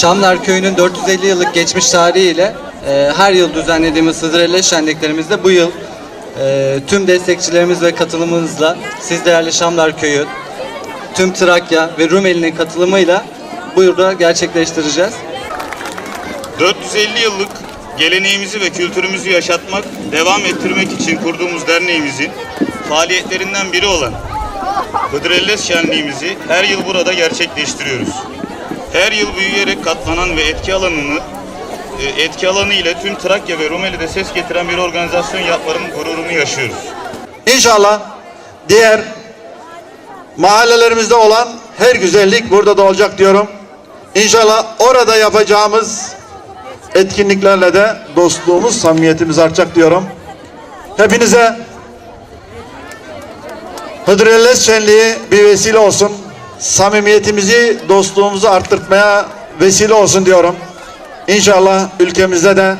Şamlar Köyü'nün 450 yıllık geçmiş tarihiyle e, her yıl düzenlediğimiz Hıdrellez şenliklerimizde bu yıl e, tüm destekçilerimiz ve katılımımızla siz değerli Şamlar Köyü, tüm Trakya ve Rumeli'nin katılımıyla bu yılda gerçekleştireceğiz. 450 yıllık geleneğimizi ve kültürümüzü yaşatmak, devam ettirmek için kurduğumuz derneğimizin faaliyetlerinden biri olan Hıdrellez Şenliğimizi her yıl burada gerçekleştiriyoruz. Her yıl büyüyerek katlanan ve etki alanını e, etki alanı ile tüm Trakya ve Rumeli'de ses getiren bir organizasyon yapmanın gururunu yaşıyoruz. İnşallah diğer mahallelerimizde olan her güzellik burada da olacak diyorum. İnşallah orada yapacağımız etkinliklerle de dostluğumuz, samimiyetimiz artacak diyorum. Hepinize Hıdrellez Şenliği bir vesile olsun. Samimiyetimizi, dostluğumuzu arttırmaya vesile olsun diyorum. İnşallah ülkemizde de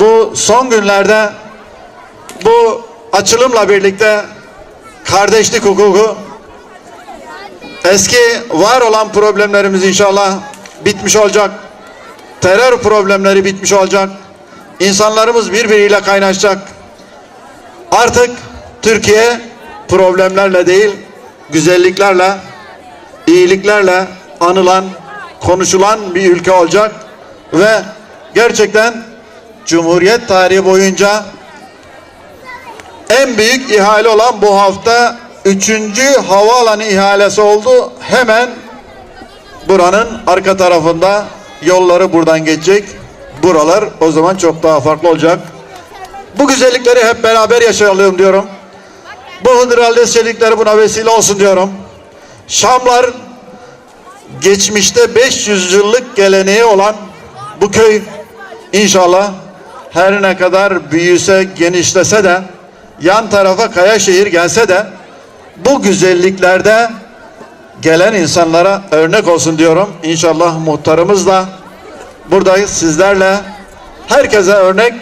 bu son günlerde bu açılımla birlikte kardeşlik hukuku eski var olan problemlerimiz inşallah bitmiş olacak. Terör problemleri bitmiş olacak. İnsanlarımız birbiriyle kaynaşacak. Artık Türkiye problemlerle değil, güzelliklerle, iyiliklerle anılan, konuşulan bir ülke olacak ve gerçekten Cumhuriyet tarihi boyunca en büyük ihale olan bu hafta üçüncü havaalanı ihalesi oldu. Hemen buranın arka tarafında yolları buradan geçecek. Buralar o zaman çok daha farklı olacak. Bu güzellikleri hep beraber yaşayalım diyorum. Bu Hıdrellez şenlikleri buna vesile olsun diyorum. Şamlar geçmişte 500 yıllık geleneği olan bu köy inşallah her ne kadar büyüse, genişlese de yan tarafa Kayaşehir gelse de bu güzelliklerde gelen insanlara örnek olsun diyorum. İnşallah muhtarımız da buradayız sizlerle herkese örnek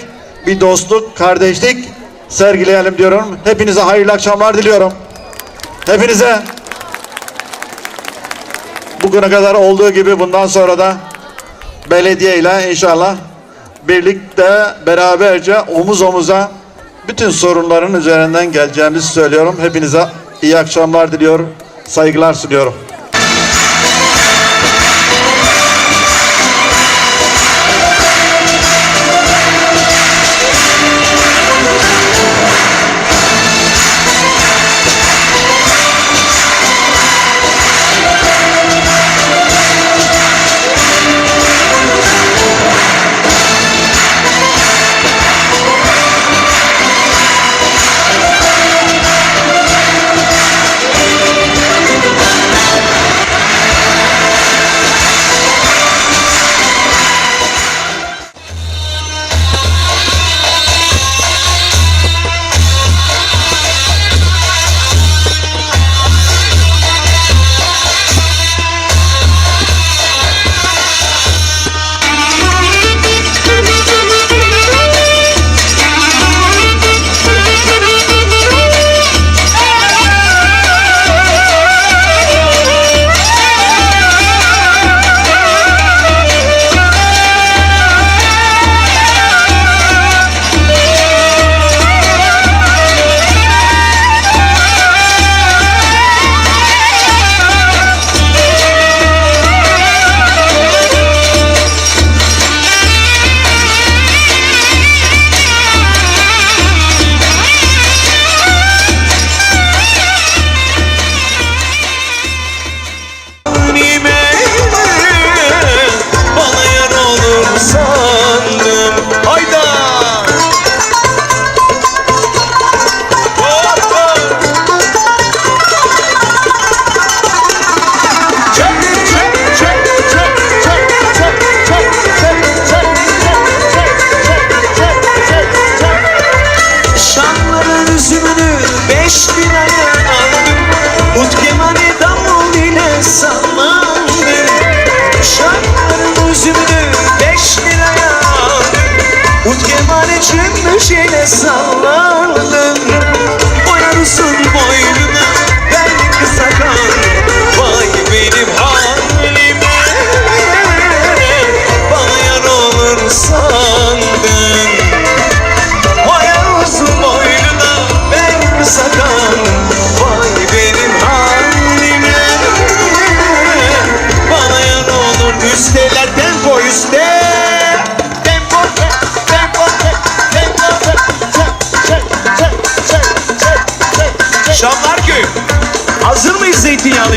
bir dostluk, kardeşlik sergileyelim diyorum. Hepinize hayırlı akşamlar diliyorum. Hepinize bugüne kadar olduğu gibi bundan sonra da belediye ile inşallah birlikte beraberce omuz omuza bütün sorunların üzerinden geleceğimizi söylüyorum. Hepinize iyi akşamlar diliyorum. Saygılar sunuyorum.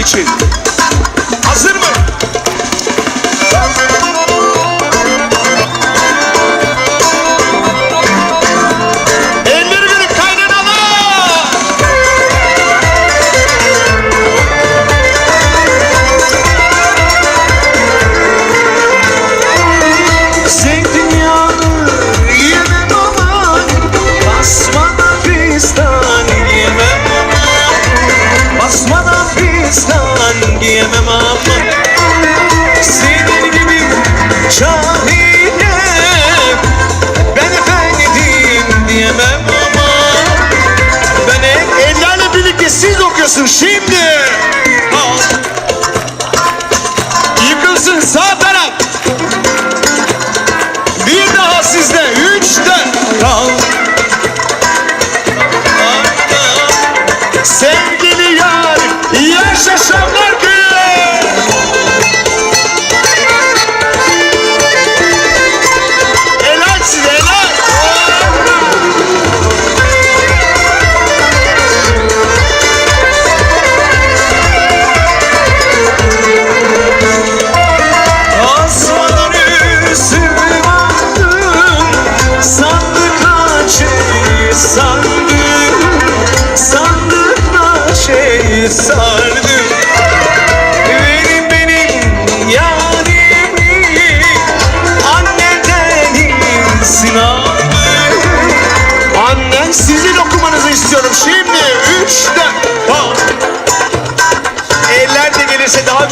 için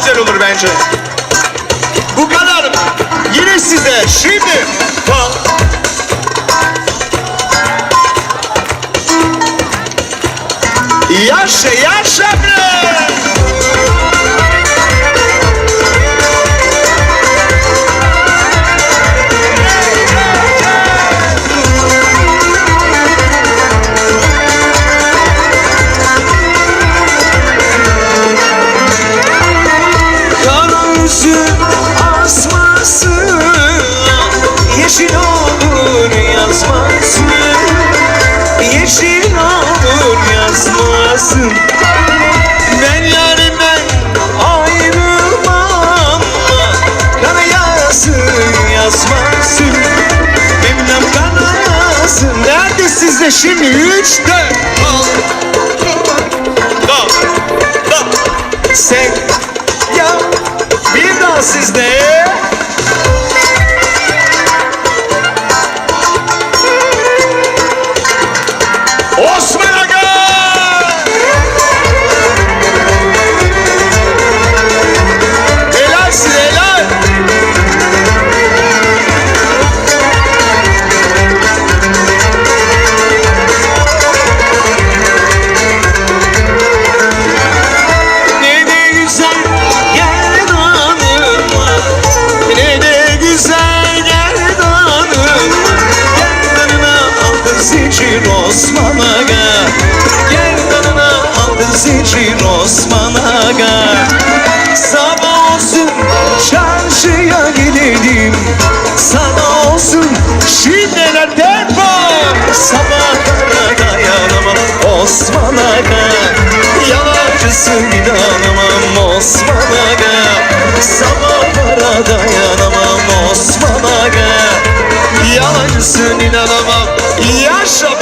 güzel olur bence. Bu kadar. Yine size şimdi fal. Yaşa yaşa Gülü asması Yeşil olur yazması Yeşil olur yazması. Ben yarimden ayrılmam Kara yazı yazması. Memnun kara yazı Nerede sizde şimdi üç dört Dal Dal. Sen This is there. Osman Aga Yalancısın inanamam Osman Aga Sabahlara dayanamam Osman Aga Yalancısın inanamam. Yaşa